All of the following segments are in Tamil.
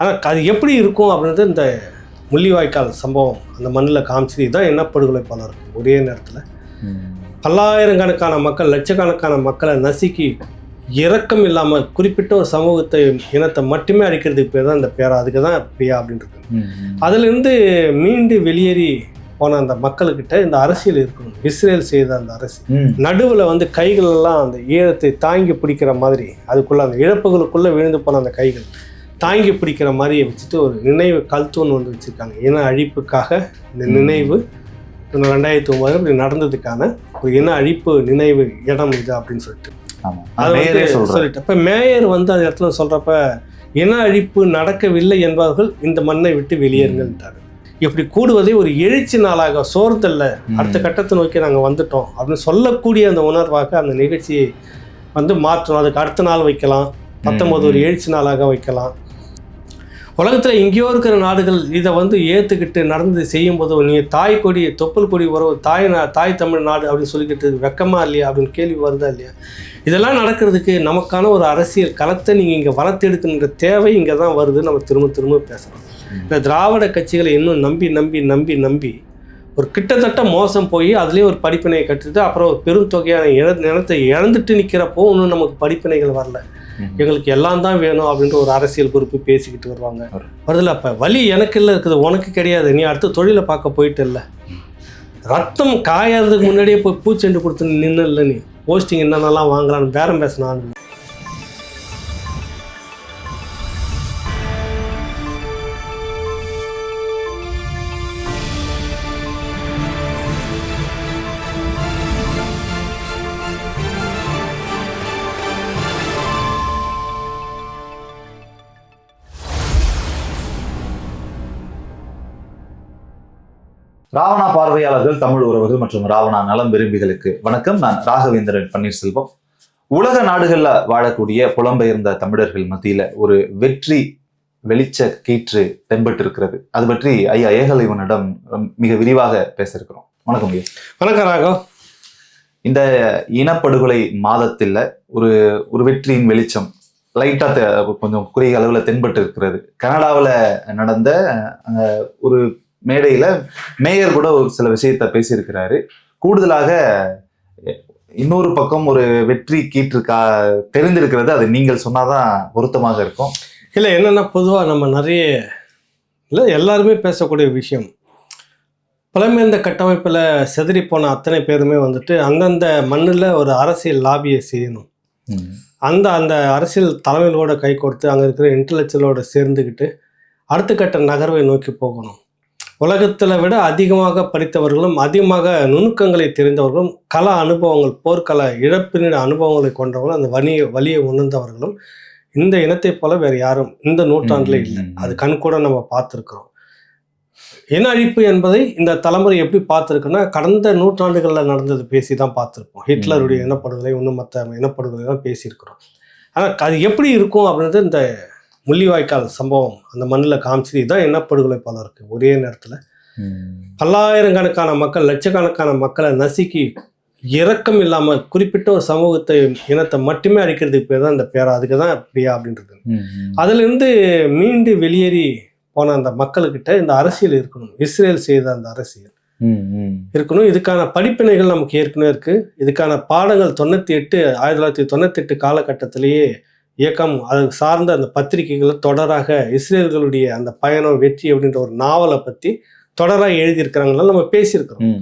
ஆனால் அது எப்படி இருக்கும் அப்படின்றது இந்த முள்ளிவாய்க்கால் சம்பவம் அந்த மண்ணில் காமிச்சது இதுதான் இனப்படுகொலை பல இருக்கும் ஒரே நேரத்தில். பல்லாயிரக்கணக்கான மக்கள் லட்சக்கணக்கான மக்களை நசுக்கி இரக்கம் இல்லாமல் குறிப்பிட்ட ஒரு சமூகத்தை இனத்தை மட்டுமே அடிக்கிறதுக்கு பேர் தான் இந்த பேரா அதுக்கு தான் பிரியா அப்படின்றது. அதிலிருந்து மீண்டு வெளியேறி போன அந்த மக்கள்கிட்ட இந்த அரசியல் இருக்கணும். இஸ்ரேல் செய்த அந்த அரசியல் நடுவில் வந்து கைகள் எல்லாம் அந்த ஈழத்தை தாங்கி பிடிக்கிற மாதிரி அதுக்குள்ள அந்த இழப்புகளுக்குள்ள விழுந்து போன அந்த கைகள். தாங்கி பிடிக்கிற மாதிரி வச்சுட்டு ஒரு நினைவு கல்தூன் வந்து வச்சுருக்காங்க. இன அழிப்புக்காக இந்த நினைவு ரெண்டாயிரத்தி ஒன்பது இப்படி நடந்ததுக்கான ஒரு இன அழிப்பு நினைவு இடம் இது அப்படின்னு சொல்லிட்டு. அதை சொல்லிட்டு. இப்போ மேயர் வந்து அந்த இடத்துல சொல்றப்ப இன அழிப்பு நடக்கவில்லை என்பவர்கள் இந்த மண்ணை விட்டு வெளியேறுங்கன்றாரு இப்படி கூடுவதை ஒரு எழுச்சி நாளாக சோர்ந்தல்ல அடுத்த கட்டத்தை நோக்கி நாங்கள் வந்துட்டோம் அப்படின்னு சொல்லக்கூடிய அந்த உணர்வாக அந்த நிகழ்ச்சியை வந்து மாற்றணும். அதுக்கு அடுத்த நாள் வைக்கலாம். பத்தொன்பது ஒரு எழுச்சி நாளாக வைக்கலாம். உலகத்தில் எங்கேயோ இருக்கிற நாடுகள் இதை வந்து ஏற்றுக்கிட்டு நடந்து செய்யும்போது நீங்கள் தாய் கொடி தொப்புள் கொடி உறவு தாய் நா தாய் தமிழ் நாடு அப்படின்னு சொல்லிக்கிட்டு வெக்கமா இல்லையா அப்படின்னு கேள்வி வருதா இல்லையா? இதெல்லாம் நடக்கிறதுக்கு நமக்கான ஒரு அரசியல் களத்தை நீங்கள் இங்கே வளர்த்தெடுக்கணுன்ற தேவை இங்கே தான் வருது நம்ம திரும்ப திரும்ப பேசுகிறோம் இந்த திராவிட கட்சிகளை இன்னும் நம்பி நம்பி நம்பி நம்பி ஒரு கிட்டத்தட்ட மோசம் போய் அதுலேயே ஒரு படிப்பினையை கட்டுட்டு அப்புறம் ஒரு பெரும் தொகையான இழ நிலத்தை இழந்துட்டு நிற்கிறப்போ இன்னும் நமக்கு படிப்பினைகள் வரல. எங்களுக்கு எல்லாம் தான் வேணும் அப்படின்ற ஒரு அரசியல் குறிப்பு பேசிக்கிட்டு வருவாங்க. வருதுல அப்போ வழி எனக்கு இல்லை இருக்குது. உனக்கு கிடையாது. நீ அடுத்த தொழிலை பார்க்க போயிட்டு இல்லை. ரத்தம் காயறதுக்கு முன்னாடியே போய் பூச்செண்டு கொடுத்து நின்று இல்லை நீ. போஸ்டிங் என்னென்னலாம் வாங்கலான்னு பேரம் பேசினான்னு ராவணா பார்வையாளர்கள் தமிழ் உறவுகள் மற்றும் ராவணா நலம் விரும்பிகளுக்கு வணக்கம். நான் ராகவேந்திரன் பன்னீர்செல்வம். உலக நாடுகள்ல வாழக்கூடிய புலம்பெயர்ந்த தமிழர்கள் மத்தியில ஒரு வெற்றி வெளிச்ச கீற்று தென்பட்டு இருக்கிறது அது பற்றி ஐயா ஏகலைவனிடம் மிக விரிவாக பேச இருக்கிறோம் வணக்கம் ஐயா. வணக்கம் ராகவ். இந்த இனப்படுகொலை மாதத்தில் ஒரு ஒரு வெற்றியின் வெளிச்சம் லைட்டா தெ- கொஞ்சம் குறுகிய அளவில் தென்பட்டு இருக்கிறது கனடாவில் நடந்த ஒரு மேடையில மேயர் கூட ஒரு சில விஷயத்த பேசியிருக்கிறாரு. கூடுதலாக இன்னொரு பக்கம் ஒரு வெற்றி கீற்று கா தெரிந்திருக்கிறது. அது நீங்கள் சொன்னாதான் பொருத்தமாக இருக்கும். இல்லை என்னென்னா பொதுவாக நம்ம நிறைய இல்லை எல்லாருமே பேசக்கூடிய விஷயம். புலம்பெயர்ந்த கட்டமைப்பில் செதறி போன அத்தனை பேருமே வந்துட்டு அந்தந்த மண்ணில் ஒரு அரசியல் லாபியை செய்யணும். அந்த அந்த அரசியல் தலைமைகளோட கை கொடுத்து அங்கே இருக்கிற இன்டலெக்சுவலோட சேர்ந்துக்கிட்டு அடுத்த கட்ட நகர்வை நோக்கி போகணும். உலகத்தில் விட அதிகமாக படித்தவர்களும் அதிகமாக நுணுக்கங்களை தெரிந்தவர்களும் கள அனுபவங்கள் போர்க்கள இழப்பின அனுபவங்களை கொண்டவர்களும் அந்த வலியை வலியை உணர்ந்தவர்களும் இந்த இனத்தைப் போல வேறு யாரும் இந்த நூற்றாண்டில் இல்லை. அது கண் கூட நம்ம பார்த்துருக்குறோம். இன அழிப்பு என்பதை இந்த தலைமுறை எப்படி பார்த்துருக்குன்னா கடந்த நூற்றாண்டுகளில் நடந்தது பேசி தான் பார்த்துருப்போம். ஹிட்லருடைய இனப்படுகொலை இன்னும் மற்ற இனப்படுகொலை தான் பேசியிருக்கிறோம். ஆனால் அது எப்படி இருக்கும் அப்படின்றது இந்த முள்ளிவாய்க்கால் சம்பவம் அந்த மண்ணில் காமிச்சது. இதுதான் இனப்படுகொலை பல இருக்குது ஒரே நேரத்தில். பல்லாயிரக்கணக்கான மக்கள் லட்சக்கணக்கான மக்களை நசுக்கி இரக்கம் இல்லாமல் குறிப்பிட்ட ஒரு சமூகத்தை இனத்தை மட்டுமே அடிக்கிறதுக்கு பேர் தான் இந்த பேரா அதுக்கு தான் பிரியா அப்படின்றது. அதிலிருந்து மீண்டு வெளியேறி போன அந்த மக்கள்கிட்ட இந்த அரசியல் இருக்கணும். இஸ்ரேல் செய்த அந்த அரசியல். இருக்கணும். இதுக்கான படிப்பினைகள் நமக்கு ஏற்கனவே இருக்கு. இதுக்கான பாடங்கள் தொண்ணூற்றி எட்டு ஆயிரத்தி தொள்ளாயிரத்தி தொண்ணூற்றி எட்டு காலகட்டத்திலேயே இயக்கம் அது சார்ந்த அந்த பத்திரிகைகள் தொடராக இஸ்ரேல்களுடைய அந்த பயணம் வெற்றி அப்படின்ற ஒரு நாவலை பற்றி தொடராக எழுதியிருக்கிறாங்களா நம்ம பேசியிருக்கிறோம்.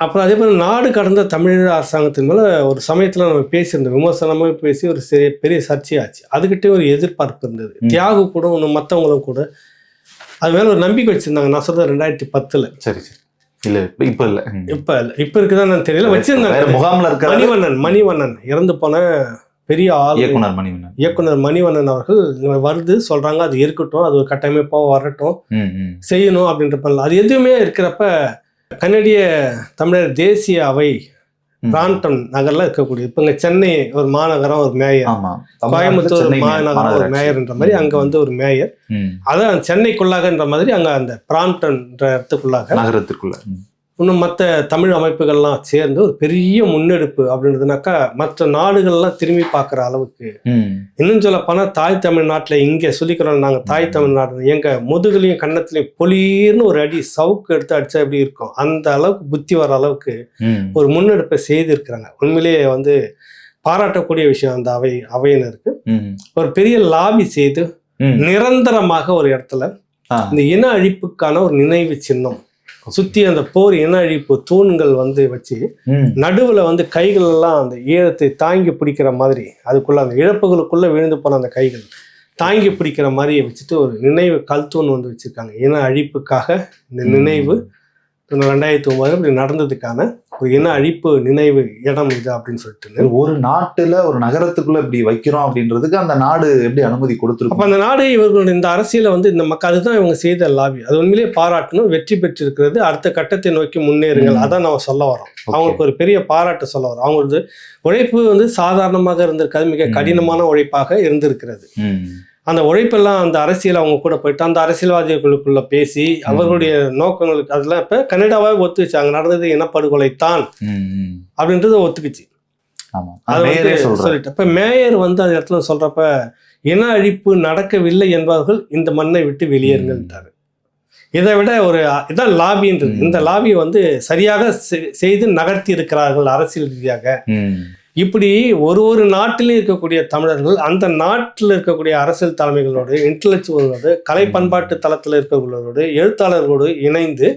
அப்புறம் அதே மாதிரி நாடு கடந்த தமிழக அரசாங்கத்தின் மேலே ஒரு சமயத்தில் நம்ம பேசியிருந்தோம். விமர்சனமாக பேசி ஒரு பெரிய பெரிய சர்ச்சையாச்சு. அதுக்கிட்டே ஒரு எதிர்பார்ப்பு இருந்தது. தியாகு கூட இன்னும் மற்றவங்களும் கூட. அது மேலே ஒரு நம்பிக்கை வச்சுருந்தாங்க. நான் சொல்றது ரெண்டாயிரத்தி பத்தில். சரி சரி. இல்ல இப்ப இப்ப இல்ல. இப்போ இல்லை. இப்போ இருக்குதான் நான் தெரியல. வேற வச்சிருந்தாங்க முகாம்ல இருக்கிற மணிவண்ணன் மணிவண்ணன். இறந்து போன பெரிய ஆள். இயக்குனர் மணிவண்ணன். இயக்குனர் மணிவண்ணன் அவர்கள் இங்க வருது சொல்றாங்க அது இருக்கட்டும் அது ஒரு கட்டமைப்பாக வரட்டும். செய்யணும் அப்படின்ற பண்ணல அது எதுவுமே இருக்கிறப்ப கனடிய தமிழர் தேசிய அவை. பிராம்டன் நகர்ல இருக்கக்கூடிய இப்போ இங்க சென்னை ஒரு மாநகரம் ஒரு மேயர் கோயம்புத்தூர் மாநகரம் ஒரு. மேயர்ன்ற மாதிரி அங்க வந்து ஒரு மேயர். அதான் சென்னைக்குள்ளாகன்ற மாதிரி அங்க அந்த பிராம்டன்ற இடத்துக்குள்ளாக நகரத்திற்குள்ள. இன்னும் மற்ற தமிழ் அமைப்புகள்லாம் சேர்ந்து ஒரு பெரிய முன்னெடுப்பு அப்படின்றதுனாக்கா மற்ற நாடுகள்லாம் திரும்பி பார்க்குற அளவுக்கு. இன்னும் சொல்ல போனால் தாய் தமிழ்நாட்டில் இங்கே சொல்லிக்கிறோம் நாங்கள் தாய் தமிழ்நாடு எங்க முதுகுலையும் கன்னத்துலையும் பொலீர்னு ஒரு அடி சவுக்கு எடுத்து அடிச்சா எப்படி இருக்கும் அந்த அளவுக்கு புத்தி வர அளவுக்கு. ஒரு முன்னெடுப்பை செய்திருக்கிறாங்க உண்மையிலேயே வந்து பாராட்டக்கூடிய விஷயம் அந்த அவை அவையினருக்கு. ஒரு பெரிய லாபி செய்து. நிரந்தரமாக ஒரு இடத்துல. இந்த இன அழிப்புக்கான ஒரு நினைவு சின்னம் சுத்தி அந்த போர் இன அழிப்பு தூண்கள் வந்து வச்சு. நடுவுல வந்து கைகள் எல்லாம் அந்த ஈழத்தை தாங்கி பிடிக்கிற மாதிரி அதுக்குள்ள அந்த இழப்புகளுக்குள்ள விழுந்து போன அந்த கைகள் தாங்கி பிடிக்கிற மாதிரி வச்சுட்டு ஒரு நினைவு கல்தூண் வந்து வச்சிருக்காங்க. இன அழிப்புக்காக இந்த நினைவு ரெண்டாயிரத்தி ஒன்பது இப்படி நடந்ததுக்கான இன அழிப்பு நினைவு இடம் இது அப்படின்னு சொல்லிட்டு ஒரு நாட்டுல ஒரு நகரத்துக்குள்ள இப்படி வைக்கிறோம் அப்படின்றதுக்கு அந்த நாடு எப்படி அனுமதி அப்ப கொடுத்துருக்கும் அந்த நாடு இவர்களுடைய இந்த அரசியல வந்து இந்த மக்கள் அதுதான் இவங்க செய்த லாபி. அது உண்மையிலேயே பாராட்டணும் வெற்றி பெற்றிருக்கிறது. அடுத்த கட்டத்தை நோக்கி முன்னேறுங்கள். அதான் நம்ம சொல்ல வரோம். அவங்களுக்கு ஒரு பெரிய பாராட்டு சொல்ல வரோம். அவங்களது உழைப்பு வந்து சாதாரணமாக இருந்திருக்காது மிக. கடினமான உழைப்பாக இருந்திருக்கிறது. அந்த உழைப்பெல்லாம் அந்த அரசியல் அவங்க கூட போயிட்டு அந்த அரசியல்வாதிகளுக்குள்ள பேசி அவர்களுடைய நோக்கங்களுக்கு அதெல்லாம் இப்ப கனடாவாக ஒத்துக்கிச்சு அங்க நடந்தது இனப்படுகொலை தான். அப்படின்றத ஒத்துக்குச்சு. சொல்லிட்டு இப்ப மேயர் வந்து அந்த இடத்துல சொல்றப்ப இன அழிப்பு நடக்கவில்லை என்பவர்கள் இந்த மண்ணை விட்டு வெளியேறுங்கள்ட்டாரு இதை விட ஒரு இதான் லாபின்றது. இந்த லாபியை வந்து சரியாக செய்து நகர்த்தி இருக்கிறார்கள் அரசியல் ரீதியாக. இப்படி ஒரு ஒரு நாட்டிலும் இருக்கக்கூடிய தமிழர்கள் அந்த நாட்டில் இருக்கக்கூடிய அரசியல் தலைமைகளோடு இன்டலெக்சுவலோடு கலை பண்பாட்டு தளத்தில் இருக்கக்கூடியவரோடு எழுத்தாளர்களோடு இணைந்து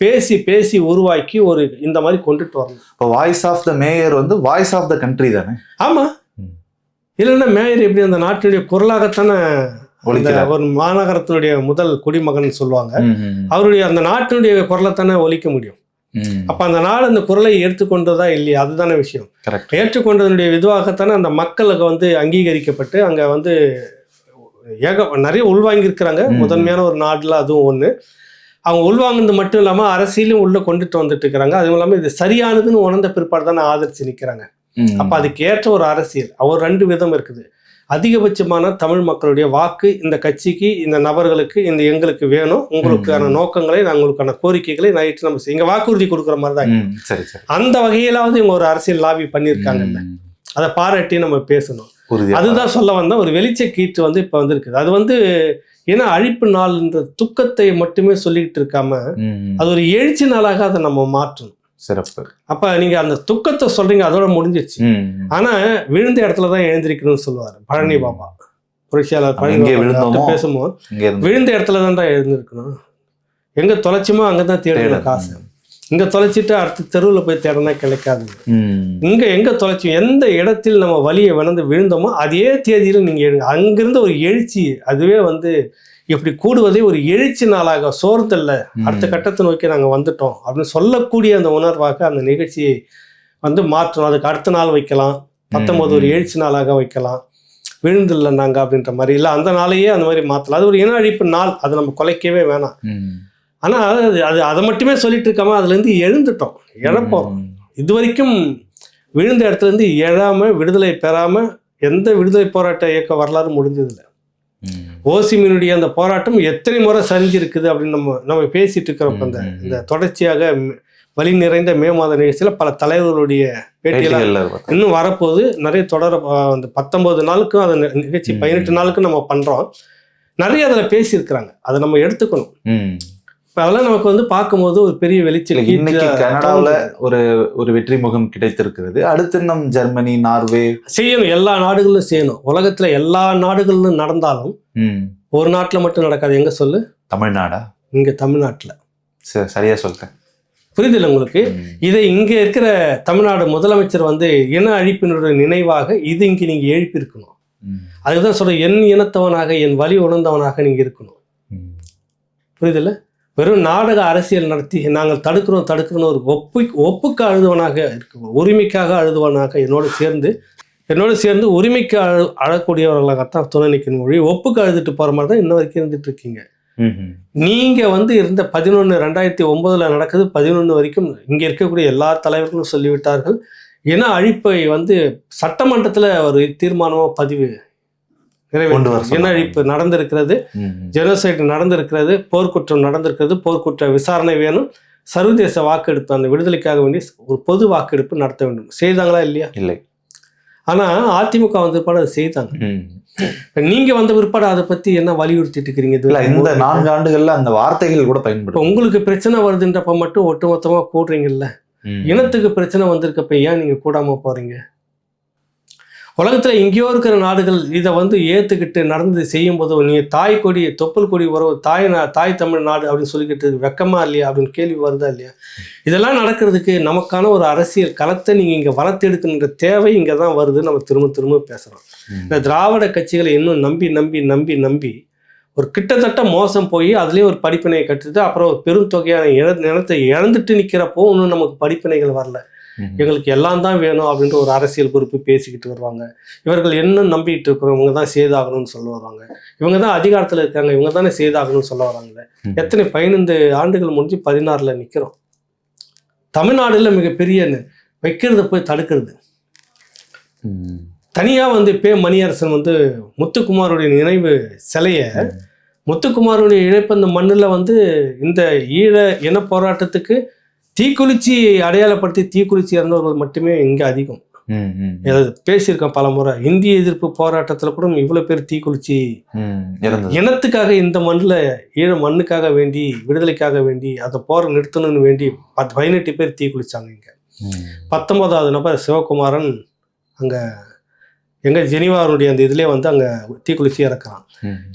பேசி பேசி உருவாக்கி ஒரு இந்த மாதிரி கொண்டுட்டு வரணும் இப்போ வாய்ஸ் ஆஃப் த மேயர் வந்து வாய்ஸ் ஆஃப் த கண்ட்ரி தானே ஆமா ம். இல்லைன்னா மேயர் எப்படி அந்த நாட்டினுடைய குரலாகத்தானே ஒரு மாநகரத்தினுடைய முதல் குடிமகன் சொல்லுவாங்க. அவருடைய அந்த நாட்டினுடைய குரலைத்தானே ஒலிக்க முடியும் ம். அப்ப அந்த நாடு அந்த குரலை ஏற்றுக்கொண்டதா இல்லையா? அதுதானே விஷயம். ஏற்றுக்கொண்டதனுடைய இதுவாகத்தானே அந்த மக்களுக்கு வந்து அங்கீகரிக்கப்பட்டு அங்க வந்து ஏக நிறைய உள்வாங்கியிருக்கிறாங்க. முதன்மையான ஒரு நாடுல அதுவும் ஒண்ணு. அவங்க உள்வாங்கினது மட்டும் இல்லாம அரசியலும் உள்ள கொண்டுட்டு வந்துட்டு இருக்கிறாங்க. அதுவும் இல்லாம இது சரியானதுன்னு உணர்ந்த பிற்பாடு தானே ஆதரிச்சு நிக்கிறாங்க. அப்ப அதுக்கு ஏற்ற ஒரு அரசியல் அவர் ரெண்டு விதம் இருக்குது. அதிகபட்சமான தமிழ் மக்களுடைய வாக்கு இந்த கட்சிக்கு இந்த நபர்களுக்கு இந்த எங்களுக்கு வேணும் உங்களுக்கான. நோக்கங்களை நான் உங்களுக்கான கோரிக்கைகளை நைட்டு நம்ம இங்க வாக்குறுதி கொடுக்குற மாதிரி தான். சரி சரி அந்த வகையிலாவது இவங்க ஒரு அரசியல் லாபி பண்ணியிருக்காங்கல்ல. அதை பாராட்டி நம்ம பேசணும் அதுதான் சொல்ல வந்த ஒரு வெளிச்ச கீற்று வந்து இப்ப வந்திருக்குது அது வந்து ஏன்னா அழிப்பு நாள்ன்ற துக்கத்தை மட்டுமே சொல்லிக்கிட்டு இருக்காம. அது ஒரு எழுச்சி நாளாக அதை நம்ம மாற்றணும் சிறப்பு. அப்ப நீங்க அந்த துக்கத்தை சொல்றீங்க அதோட முடிஞ்சிருச்சு. ம். ஆனா விழுந்த இடத்துல தான் எழுந்திருக்கணும்னு சொல்லுவார் பழனி. பாபா. புரட்சியாளர் பழனி பேசும்போது விழுந்த இடத்துல தான்டா எழுந்திருக்கணும். எங்க தொலைச்சுமோ அங்கதான் தேடணும். காசு. இங்க தொலைச்சிட்டு அடுத்த தெருவுல போய் தேடினா கிடைக்காது. இங்க எங்க தொலைச்சோம்? எந்த இடத்தில் நம்ம வலியை விளந்து விழுந்தோமோ அதே தேதியில நீங்க எழுங்க அங்கிருந்து ஒரு எழுச்சி அதுவே வந்து இப்படி கூடுவதே ஒரு எழுச்சி நாளாக சோர்ந்தல்ல. அடுத்த கட்டத்தை நோக்கி நாங்க வந்துட்டோம். அப்படின்னு சொல்லக்கூடிய அந்த உணர்வாக அந்த நிகழ்ச்சியை வந்து மாற்றணும். அதுக்கு அடுத்த நாள் வைக்கலாம். பத்தொன்பது ஒரு. எழுச்சி நாளாக வைக்கலாம். விழுந்தில்ல நாங்க அப்படின்ற மாதிரி. இல்லை அந்த நாளையே அந்த மாதிரி மாற்றலாம் அது ஒரு இன அழிப்பு நாள். அதை நம்ம குலைக்கவே வேணாம். ம். ஆனா அது அது அதை மட்டுமே சொல்லிட்டு இருக்காம அதுல இருந்து எழுந்துட்டோம் இழப்போம். இது வரைக்கும் விழுந்த இடத்துல இருந்து எழாம விடுதலை பெறாம எந்த விடுதலை போராட்ட இயக்க வரலாறு முடிஞ்சதில்லை. ஓசிமினுடைய அந்த போராட்டம் எத்தனை முறை சரிஞ்சிருக்குது அப்படின்னு நம்ம நம்ம பேசிட்டு இருக்கிறப்ப அந்த. இந்த தொடர்ச்சியாக வலி நிறைந்த மே மாத நிகழ்ச்சியில பல தலைவர்களுடைய பேட்டியெல்லாம். இன்னும் வரப்போகுது நிறைய தொடர அந்த பத்தொன்பது நாளுக்கும் அந்த நிகழ்ச்சி. பதினெட்டு நாளுக்கும் நம்ம பண்றோம் நிறைய அதில் பேசியிருக்கிறாங்க அதை நம்ம எடுத்துக்கணும். இப்போ அதெல்லாம் நமக்கு வந்து பார்க்கும்போது ஒரு பெரிய வெளிச்சம். இல்ல, இன்னைக்கு கனடாவுல ஒரு ஒரு வெற்றி முகம் கிடைத்திருக்கிறது. அடுத்து நம் ஜெர்மனி நார்வே. செய்யணும் எல்லா நாடுகளிலும் செய்யணும். உலகத்துல எல்லா நாடுகளிலும் நடந்தாலும். ஒரு நாட்டுல மட்டும் நடக்காது. எங்க சொல்லு? தமிழ்நாடா? இங்க தமிழ்நாட்டுல. சரி, சரியா சொல்லிட்டேன் புரியுதுல்ல உங்களுக்கு. இதை இங்க இருக்கிற தமிழ்நாடு முதலமைச்சர் வந்து இன அழிப்பினுடைய நினைவாக இது இங்க நீங்க எழுப்பியிருக்கணும். அதுதான் சொல்றேன் என் இனத்தவனாக என் வழி உணர்ந்தவனாக நீங்க இருக்கணும். புரியுதுல்ல? வெறும் நாடக அரசியல் நடத்தி நாங்கள் தடுக்கிறோம் தடுக்கிறோம் ஒரு ஒப்பு ஒப்புக்கு அழுதுவனாக இருக்கு உரிமைக்காக அழுதுவனாக என்னோடு சேர்ந்து என்னோடு சேர்ந்து உரிமைக்கு அழு அழக்கூடியவர்களாகத்தான் துணை நிற்கணும் மொழி ஒப்புக்கு அழுதுட்டு போற மாதிரி தான் இன்ன வரைக்கும் இருந்துட்டு இருக்கீங்க ம். ம். நீங்க வந்து இருந்த பதினொன்று ரெண்டாயிரத்தி ஒன்பதுல நடக்குது பதினொன்று வரைக்கும் இங்க இருக்கக்கூடிய எல்லா தலைவர்களும் சொல்லிவிட்டார்கள் ஏன்னா அழிப்பை வந்து சட்டமன்றத்துல ஒரு தீர்மானமா பதிவு கொண்டு வர நிறைவேற்ற சொன்னாங்க. இன அழிப்பு நடந்திருக்கிறது. ஜெனோசைடு நடந்திருக்கிறது போர்க்குற்றம் நடந்திருக்கிறது போர்க்குற்ற விசாரணை வேணும். சர்வதேச வாக்கெடுப்பு அந்த விடுதலைக்காக வேண்டி ஒரு பொது வாக்கெடுப்பு நடத்த வேண்டும். செய்தாங்களா இல்லையா? இல்லை. ஆனா அதிமுக வந்த பிற்பாடு அதை செய்தாங்க. இப்ப நீங்க வந்த பிற்பாடு அதை பத்தி என்ன வலியுறுத்திட்டு இருக்கிறீங்க இல்ல இந்த நான்கு ஆண்டுகள்ல அந்த வார்த்தைகள் கூட பயன்படும் உங்களுக்கு பிரச்சனை வருதுன்றப்ப மட்டும் ஒட்டுமொத்தமா கூடுறீங்கல்ல? இனத்துக்கு பிரச்சனை வந்திருக்கப்ப ஏன் நீங்க கூடாம போறீங்க? உலகத்துல எங்கேயோ இருக்கிற நாடுகள் இதை வந்து ஏத்துக்கிட்டு நடந்து செய்யும் போது நீங்க தாய் கொடி தொப்புள் கொடி உறவு தாய் தாய் தமிழ் நாடு அப்படின்னு சொல்லிக்கிட்டு வெக்கமா இல்லையா அப்படின்னு கேள்வி வருதா இல்லையா? இதெல்லாம் நடக்கிறதுக்கு நமக்கான ஒரு அரசியல் களத்தை நீங்க இங்க வளர்த்தெடுக்கின்ற தேவை இங்க தான் வருது நம்ம திரும்ப திரும்ப பேசுறோம். இந்த திராவிட கட்சிகளை இன்னும் நம்பி நம்பி நம்பி நம்பி ஒரு கிட்டத்தட்ட மோசம் போய் அதுலேயும் ஒரு படிப்பினை கட்டுது அப்புறம் ஒரு பெரும் தொகையான இழ நிலத்தை இழந்துட்டு நிற்கிறப்போ இன்னும் நமக்கு படிப்பினைகள் வரல. எங்களுக்கு எல்லாம் தான் வேணும் அப்படின்ற ஒரு அரசியல் குறிப்பு பேசிக்கிட்டு வருவாங்க. இவர்கள் என்ன நம்பிட்டு இருக்கிறோம் இவங்க தான் செய்தாகணும்னு சொல்ல வருவாங்க. இவங்க தான் அதிகாரத்தில் இருக்காங்க இவங்க தானே செய்தாகணும்னு சொல்ல வராங்களே ம். எத்தனை பதினைந்து ஆண்டுகள் முடிஞ்சு பதினாறில் நிற்கிறோம் தமிழ்நாடுல மிகப்பெரிய வைக்கிறத போய் தடுக்கிறது. தனியாக வந்து பே மணியரசன் வந்து முத்துக்குமாருடைய நினைவு சிலையை முத்துக்குமாருடைய இழப்பு அந்த மண்ணில் வந்து இந்த ஈழ இன போராட்டத்துக்கு தீக்குளிச்சி அடையாளப்படுத்தி தீக்குளிச்சி இறந்தவர்கள் மட்டுமே இங்கே அதிகம். ஏதாவது பேசியிருக்கேன் பல முறை இந்திய எதிர்ப்பு போராட்டத்தில் கூட இவ்வளோ பேர் தீக்குளிச்சி இனத்துக்காக இந்த மண்ணில் ஈழ மண்ணுக்காக வேண்டி விடுதலைக்காக வேண்டி அதை போரை நிறுத்தணும்னு வேண்டி பத்து பதினெட்டு பேர் தீக்குளிச்சாங்க இங்கே. பத்தொன்பதாவது நபர் சிவகுமாரன் அங்கே எங்கள் ஜெனிவாருடைய அந்த இதிலே வந்து அங்கே தீக்குளிச்சி இறக்குறான்.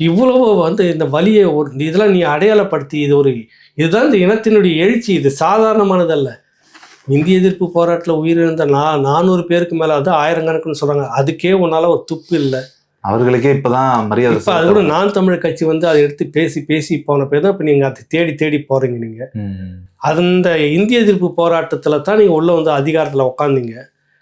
இவ்வளவு வந்து இந்த வலியை ஒரு இதெல்லாம் நீ அடையாளப்படுத்தி இது ஒரு இதுதான் இந்த இனத்தினுடைய எழுச்சி. இது சாதாரணமானதல்ல. இந்திய எதிர்ப்பு போராட்டத்தில் உயிரிழந்த நா நானூறு பேருக்கு மேலே அது ஆயிரக்கணக்குன்னு சொல்கிறாங்க அதுக்கே உன்னால ஒரு துப்பு இல்லை. அவர்களுக்கே இப்பதான் மரியாதை இப்போ அது கூட நான் தமிழ் கட்சி வந்து அதை எடுத்து பேசி பேசி போன பேர் தான் இப்போ நீங்கள் அதை தேடி தேடி போகிறீங்க நீங்கள். அந்த இந்திய எதிர்ப்பு போராட்டத்தில் தான் நீங்கள் உள்ளே வந்து அதிகாரத்தில் உட்காந்தீங்க.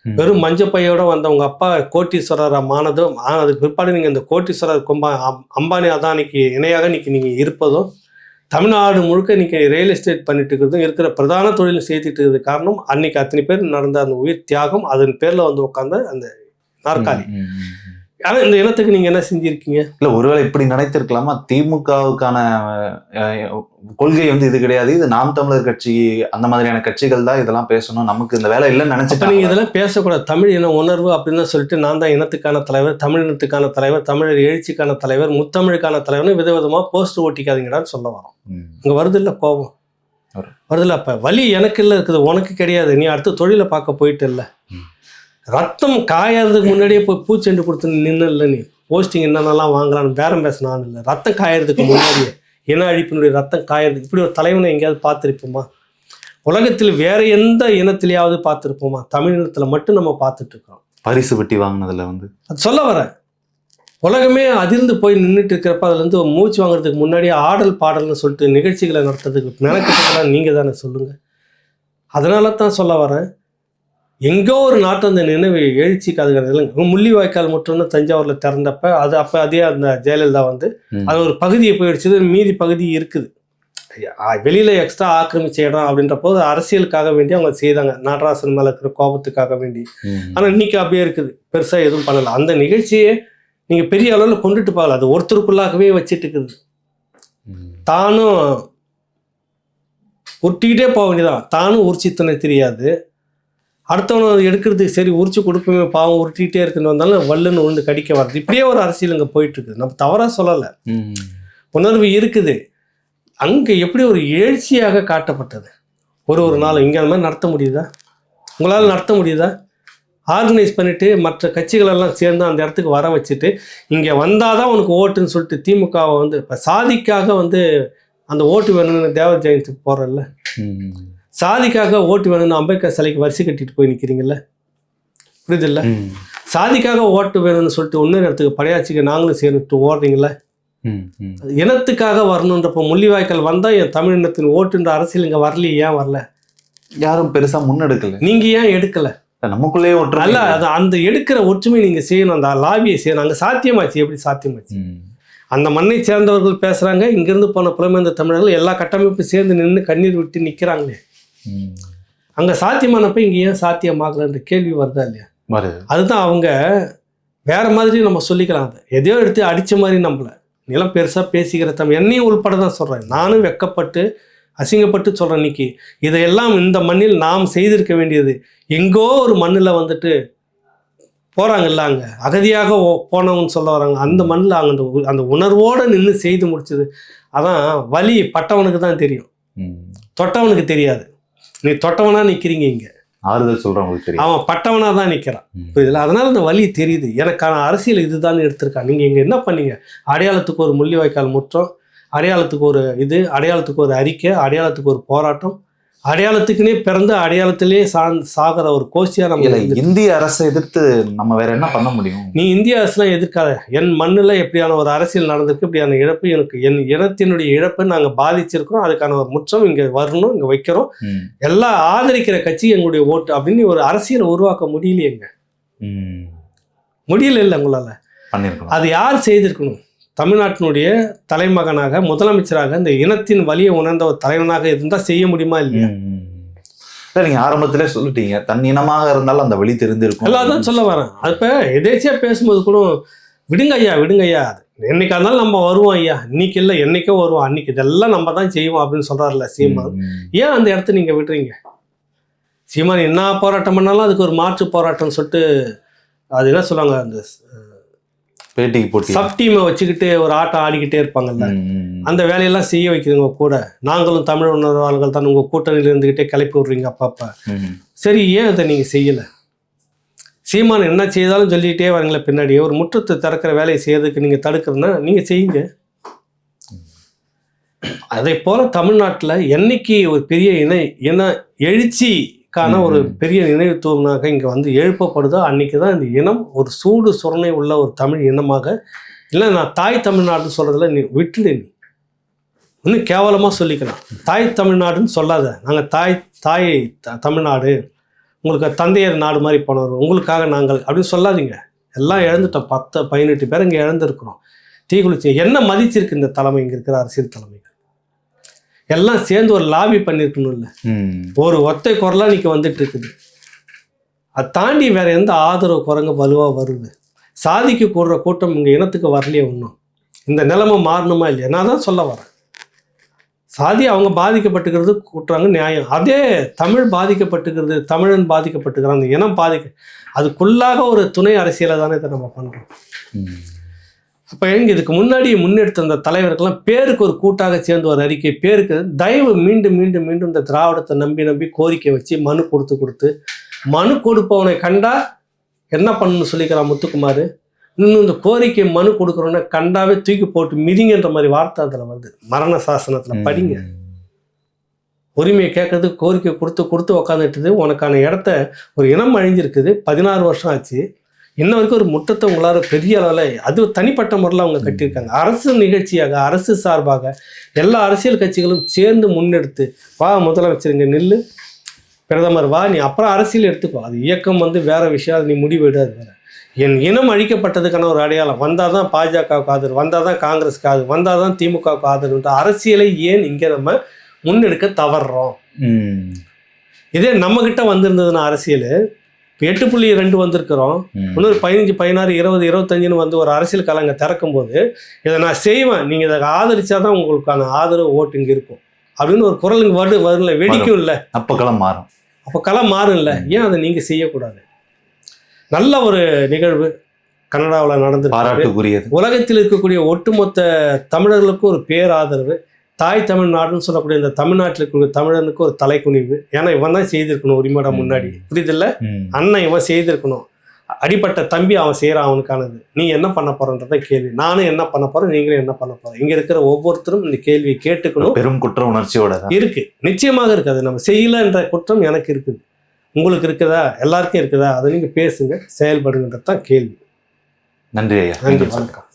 வெறும் மஞ்சப்பையோட வந்த உங்க அப்பா கோட்டீஸ்வரர் ஆனதும் ஆ, அதுக்கு பிற்பாடு நீங்க இந்த கோட்டீஸ்வரர் கும்பா அம்- அம்பானி அதானிக்கு இணையாக இன்னைக்கு நீங்க இருப்பதும் தமிழ்நாடு முழுக்க இன்னைக்கு ரியல் எஸ்டேட் பண்ணிட்டு இருக்கிறதும் இருக்கிற பிரதான தொழில் சேர்த்துட்டு இருக்கிறது காரணம் அன்னைக்கு அத்தனை பேர் நடந்த அந்த உயிர் தியாகம் அதன் பேர்ல வந்து உட்கார்ந்த அந்த நாற்காலி. ஆனா இந்த இனத்துக்கு நீங்க என்ன செஞ்சிருக்கீங்க? இல்ல ஒருவேளை இப்படி நினைத்திருக்கலாமா? திமுகவுக்கான கொள்கை வந்து இது கிடையாது. இது நாம் தமிழர் கட்சி அந்த மாதிரியான கட்சிகள் தான் இதெல்லாம் பேசணும். நமக்கு இந்த வேலை இல்லைன்னு அப்ப நீங்க இதெல்லாம் பேசக்கூடாது. தமிழ் இன உணர்வு அப்படின்னு சொல்லிட்டு நான் தான் இனத்துக்கான தலைவர் தமிழ் இனத்துக்கான தலைவர் தமிழர் எழுச்சிக்கான தலைவர் முத்தமிழுக்கான தலைவர்னு விதவிதமா போஸ்ட் ஓட்டிக்காதீங்கடான்னு சொல்ல வரோம். இங்க வருது இல்ல கோபம். வருதுல்ல அப்ப? வலி எனக்கு இல்ல இருக்குது. உனக்கு கிடையாது. நீ அடுத்த தொழிலை பார்க்க போயிட்டு இல்ல. ரத்தம் காயறதுக்கு முன்னாடியே போய் பூச்செண்டு கொடுத்து நின்று இல்லை நீ? போஸ்டிங் என்னென்னலாம் வாங்கலாம்னு பேரம் பேசினான்னு இல்லை. ரத்தம் காயறதுக்கு முன்னாடியே இன அழிப்பினுடைய ரத்தம் காயறதுக்கு இப்படி ஒரு தலைவனை எங்கேயாவது பார்த்துருப்போமா? உலகத்தில் வேற எந்த இனத்திலேயாவது பார்த்துருப்போமா? தமிழ் இனத்துல மட்டும் நம்ம பார்த்துட்டு இருக்கோம் பரிசு பெட்டி வாங்கினதுல வந்து. அது சொல்ல வரேன் உலகமே அதிர்ந்து போய் நின்றுட்டு இருக்கிறப்ப அதுலேருந்து மூச்சு வாங்குறதுக்கு முன்னாடியே ஆடல் பாடல்னு சொல்லிட்டு நிகழ்ச்சிகளை நடத்துறதுக்கு மெனக்கிட்டதெல்லாம் நீங்கள் தானே சொல்லுங்கள் அதனால தான் சொல்ல வரேன் எங்கோ ஒரு நாட்டு அந்த நினைவு எழுச்சிக்கு அது இல்லைங்க முள்ளிவாய்க்கால் முற்றம்னு தஞ்சாவூரில் திறந்தப்ப அது அப்போ அதே அந்த ஜெயலலிதா வந்து. அது ஒரு பகுதியை போயிடுச்சு மீதி பகுதி இருக்குது. வெளியில எக்ஸ்ட்ரா ஆக்கிரமிச்ச இடம் அப்படின்ற போது அரசியலுக்காக வேண்டி அவங்க செய்தாங்க. நடராசன் மேல இருக்கிற கோபத்துக்காக வேண்டி. ம். ஆனா இன்னைக்கு அப்படியே இருக்குது. பெருசா எதுவும் பண்ணல. அந்த நிகழ்ச்சியே நீங்க பெரிய அளவுல கொண்டுட்டு போகல. அது ஒருத்தருக்குள்ளாகவே வச்சிட்டு இருக்குது. தானும் உருட்டிக்கிட்டே போக வேண்டியதான் தானும் உரிச்சித்தனை தெரியாது. அடுத்தவனை எடுக்கிறதுக்கு சரி உரிச்சு கொடுப்போமே பாவம் உருட்டிக்கிட்டே இருக்குன்னு வந்தாலும் வல்லுன்னு உண்டு கடிக்க வருது இப்படியே ஒரு அரசியல் இங்கே போயிட்டு இருக்குது நம்ம தவறா சொல்லலை. உணர்வு இருக்குது. அங்கே எப்படி ஒரு எழுச்சியாக காட்டப்பட்டது? ஒரு ஒரு நாள் இங்கே அந்த மாதிரி நடத்த முடியுதா? உங்களால் நடத்த முடியுதா? ஆர்கனைஸ் பண்ணிட்டு மற்ற கட்சிகளெல்லாம் சேர்ந்து அந்த இடத்துக்கு வர வச்சுட்டு இங்கே வந்தால் தான் உனக்கு ஓட்டுன்னு சொல்லிட்டு திமுகவை வந்து இப்போ சாதிக்காக வந்து அந்த ஓட்டு வேணும்னு தேவ ஜெயந்திக்கு போகிறல்ல. சாதிக்காக ஓட்டு வேணும்னு அம்பேத்கர் சிலைக்கு வரிசை கட்டிட்டு போய் நிற்கிறீங்கல்ல புரியுதுல்ல. சாதிக்காக ஓட்டு வேணும்னு சொல்லிட்டு இன்னொரு இடத்துக்கு படையாட்சிக்கு நாங்களும் சேர்ந்துட்டு ஓடுறீங்களே. இனத்துக்காக வரணுன்றப்போ முள்ளிவாய்க்கால் வந்தா என் தமிழ் இனத்தின் ஓட்டுன்ற அரசியல் இங்க வரலையே ஏன் வரல? யாரும் பெருசா முன்னெடுக்கல. நீங்க ஏன் எடுக்கல? நமக்குள்ளேயே ஒற்றுமை அல்ல அது அந்த எடுக்கிற ஒற்றுமை நீங்க செய்யணும் அந்த லாபியை செய்யணும். அங்க சாத்தியமாச்சு எப்படி சாத்தியமாச்சு. அந்த மண்ணை சேர்ந்தவர்கள் பேசுறாங்க இங்கிருந்து போன புலமைந்த தமிழர்கள் எல்லா கட்டமைப்பும் சேர்ந்து நின்று கண்ணீர் விட்டு நிக்கிறாங்களே. ம். அங்க சாத்தியமானப்ப இங்க ஏன் சாத்தியமாகலன்ற கேள்வி வருதா இல்லையா? வருது. அதுதான் அவங்க வேற மாதிரி நம்ம சொல்லிக்கலாம் அதை. எதையோ எடுத்து அடிச்ச மாதிரி நம்மள. நிலம் பெருசா பேசிக்கிற தம் என்னையும் உள்பட தான் சொல்றேன். நானும் வெக்கப்பட்டு அசிங்கப்பட்டு சொல்கிறேன் இன்னைக்கு. இதையெல்லாம் இந்த மண்ணில் நாம் செய்திருக்க வேண்டியது. எங்கோ ஒரு மண்ணில் வந்துட்டு போகிறாங்கல்ல அங்கே. அகதியாக போனவங்கன்னு சொல்ல வராங்க. அந்த மண்ணில் அங்கே அந்த அந்த உணர்வோடு நின்று செய்து முடிச்சது. அதான் வலி பட்டவனுக்கு தான் தெரியும். தொட்டவனுக்கு தெரியாது. நீ தொட்டவனா நிற்கிறீங்க இங்கே. ஆறுதல் சொல்றவங்களுக்கு தெரியும். அவன் பட்டவனா தான் நிற்கிறான். புரியுதுல? அதனால அந்த வலி தெரியுது. எனக்கான அரசியல் இதுதான் எடுத்திருக்கான் நீங்கள் இங்கே என்ன பண்ணீங்க? அடையாளத்துக்கு ஒரு முள்ளிவாய்க்கால் முற்றம் அடையாளத்துக்கு ஒரு இது அடையாளத்துக்கு ஒரு அறிக்கை அடையாளத்துக்கு ஒரு போராட்டம் அடையாளத்துக்குனே பிறந்து அடையாளத்திலே சாகிற ஒரு கோஷ்டியா நம்ம இந்திய அரசை எதிர்த்து நம்ம வேற என்ன பண்ண முடியும்? நீ இந்திய அரசுலாம் எதிர்க்காத. என் மண்ணில் எப்படியான ஒரு அரசியல் நடந்திருக்கு இப்படியான இழப்பு எனக்கு என் இனத்தினுடைய இழப்பை நாங்கள் பாதிச்சிருக்கிறோம் அதுக்கான ஒரு முற்றம் இங்கே வரணும் இங்கே வைக்கிறோம். எல்லாம் ஆதரிக்கிற கட்சி எங்களுடைய ஓட்டு அப்படின்னு ஒரு அரசியலை உருவாக்க முடியலையேங்க. முடியல இல்லை உங்களால். அது யார் செய்திருக்கணும்? தமிழ்நாட்டினுடைய தலைமகனாக முதலமைச்சராக இந்த இனத்தின் வலியை உணர்ந்த ஒரு தலைவனாக இருந்தால் செய்ய முடியுமா இல்லையா. இல்ல நீங்க ஆரம்பத்திலே சொல்லிட்டீங்க. தன் இனமாக இருந்தாலும் அந்த வழி தெரிந்திருக்கும். எல்லாரும் சொல்ல வரேன். அது இப்போ எதேச்சியாக பேசும்போது கூட விடுங்க ஐயா விடுங்க ஐயா. என்னைக்கா இருந்தாலும் நம்ம வருவோம் ஐயா. இன்னைக்கு இல்லை என்னைக்கோ வருவோம். அன்னைக்கு இதெல்லாம் நம்ம தான் செய்வோம் அப்படின்னு சொல்றாருல்ல சீமான். ம், ம். ஏன் அந்த இடத்த நீங்க விடுறீங்க சீமான் என்ன போராட்டம் பண்ணாலும் அதுக்கு ஒரு மாற்று போராட்டம்னு சொல்லிட்டு அது என்ன சொல்லுவாங்க அந்த பேட்டிக்கு போட்டி சப் டீமை வச்சுக்கிட்டு ஒரு ஆட்டம் ஆடிக்கிட்டே இருப்பாங்கல்ல. அந்த வேலையெல்லாம் செய்ய வைக்கிறீங்க கூட. நாங்களும் தமிழ் உணர்வாளர்கள் தான் உங்கள் கூட்டணியில் இருந்துக்கிட்டே கிளப்பி விட்றீங்க அப்பப்போ. சரி ஏன் அதை நீங்கள் செய்யலை? சீமான் என்ன செய்தாலும் சொல்லிக்கிட்டே வரீங்களே பின்னாடி. ஒரு முற்றத்தை திறக்கிற வேலையை செய்யறதுக்கு நீங்கள் தடுக்கிறதுனா நீங்கள் செய்யுங்க. அதே போல தமிழ்நாட்டில் என்னைக்கு ஒரு பெரிய இணை இன எழுச்சிக்கான ஒரு. பெரிய நினைவுத்துவமாக இங்கே வந்து எழுப்பப்படுதோ? அன்னைக்கு தான் இந்த இனம் ஒரு சூடு சுரணை உள்ள ஒரு தமிழ் இனமாக. இல்லை நான் தாய் தமிழ்நாடுன்னு சொல்கிறதுல நீ விட்டுடு நீ. இன்னும் கேவலமாக சொல்லிக்கலாம். தாய் தமிழ்நாடுன்னு சொல்லாத. நாங்கள் தாய் தாய் த- தமிழ்நாடு. உங்களுக்கு தந்தையர் நாடு மாதிரி போனவர். உங்களுக்காக நாங்கள் அப்படின்னு சொல்லாதீங்க. எல்லாம் இழந்துட்டோம். பத்து பதினெட்டு பேர் இங்கே இழந்திருக்கிறோம். தீக்குளிச்சு என்ன மதிச்சிருக்கு இந்த தலைமை? இங்கே இருக்கிற அரசியல் தலைமைகள் எல்லாம் சேர்ந்து ஒரு லாபி பண்ணியிருக்கணும்ல. ஒரு ஒத்தை குரலாக இன்னைக்கு வந்துட்டு இருக்குது அதை தாண்டி வேற எந்த ஆதரவு குரங்க வலுவாக வருது? சாதிக்கு கூடுற கூட்டம் இங்கே இனத்துக்கு வரலையே ஒன்றும் இந்த நிலைமை மாறணுமா இல்லையா? நான் தான் சொல்ல வரேன். சாதி அவங்க பாதிக்கப்பட்டுக்கிறது கூட்டுறாங்க நியாயம். அதே தமிழ் பாதிக்கப்பட்டுக்கிறது தமிழன் பாதிக்கப்பட்டுக்கிறான். அந்த இனம் பாதிக்க அதுக்குள்ளாக ஒரு துணை அரசியலை தானே இதை நம்ம பண்ணுறோம். அப்போ இதுக்கு முன்னாடி முன்னெடுத்த அந்த தலைவர்கள்லாம் பேருக்கு ஒரு கூட்டாக சேர்ந்து ஒரு அறிக்கை பேருக்கு தயவு மீண்டும் மீண்டும் மீண்டும் இந்த திராவிடத்தை நம்பி நம்பி கோரிக்கை வச்சு மனு கொடுத்து கொடுத்து மனு கொடுப்பவனை கண்டா என்ன பண்ணணும்னு சொல்லிக்கிறான் முத்துக்குமார்? இன்னும் இந்த கோரிக்கை மனு கொடுக்குறோன்னா கண்டாவே தூக்கி போட்டு மிதிங்கன்ற மாதிரி வார்த்தை அதில் வருது. மரண சாசனத்தில் படிங்க. உரிமையை கேட்கறதுக்கு கோரிக்கை கொடுத்து கொடுத்து உக்காந்துட்டுது. உனக்கான இடத்த ஒரு இனம் அழிஞ்சிருக்குது. பதினாறு வருஷம் ஆச்சு. இன்ன வரைக்கும் ஒரு முற்றத்தை உங்களால் பெரிய அளவில் அது தனிப்பட்ட முறையில் அவங்க கட்டியிருக்காங்க. அரசு நிகழ்ச்சியாக அரசு சார்பாக எல்லா அரசியல் கட்சிகளும் சேர்ந்து முன்னெடுத்து வா முதலமைச்சர் இங்கே நில்லு. பிரதமர் வா நீ அப்புறம் அரசியல் எடுத்துக்கோ. அது இயக்கம் வந்து வேற விஷயம் அது நீ முடிவெடு அது வேற. என் இனம் அழிக்கப்பட்டதுக்கான ஒரு அடையாளம் வந்தால் தான் பாஜகவுக்கு ஆதரவு வந்தால் தான் காங்கிரஸ்க்கு ஆதரவு வந்தால் தான் திமுகவுக்கு ஆதரவுன்ற அரசியலை ஏன் இங்கே நம்ம முன்னெடுக்க தவறுறோம். இதே நம்மக்கிட்ட வந்திருந்ததுன்னா அரசியல் எட்டு புள்ளி ரெண்டு வந்திருக்கிறோம். இன்னொரு பதினஞ்சு பதினாறு இருபது இருபத்தஞ்சுன்னு வந்து ஒரு அரசியல் கலங்க திறக்கும் போது இதை நான் செய்வேன். நீங்கள் இதை ஆதரிச்சா தான் உங்களுக்கான ஆதரவு ஓட்டு இங்கே இருக்கும். அப்படின்னு ஒரு குரல் இங்கே வருது வரல வெடிக்கும் இல்லை. அப்ப களம் மாறும். அப்போ களம் மாறும் இல்லை ஏன் அதை நீங்கள் செய்யக்கூடாது? நல்ல ஒரு நிகழ்வு கனடாவில் நடந்திருக்கு. பாராட்டுக்குரியது. உலகத்தில் இருக்கக்கூடிய ஒட்டுமொத்த தமிழர்களுக்கும் ஒரு பேராதரவு. தாய் தமிழ்நாடுன்னு சொல்லக்கூடிய இந்த தமிழ்நாட்டில் இருக்கக்கூடிய தமிழனுக்கு ஒரு தலைக்குனிவு. ஏன்னா இவன் தான் செய்திருக்கணும் உரிமடா முன்னாடி. புரியுதில்ல. அண்ணன் இவன் செய்திருக்கணும். அடிப்பட்ட தம்பி அவன் செய்கிறான் அவனுக்கானது. நீ என்ன பண்ண போறன்றத கேள்வி. நானும் என்ன பண்ண போறேன் நீங்களும் என்ன பண்ண போறோம் இங்க இருக்கிற ஒவ்வொருத்தரும் இந்த கேள்வியை கேட்டுக்கணும். பெரும் குற்ற உணர்ச்சியோட இருக்கு. நிச்சயமாக இருக்கு. அது நம்ம செய்யலன்ற குற்றம் எனக்கு இருக்குது. உங்களுக்கு இருக்குதா? எல்லாருக்கும் இருக்குதா? அதை நீங்க பேசுங்க செயல்படுங்கன்றது தான் கேள்வி. நன்றி ஐயா. நன்றி. வணக்கம்.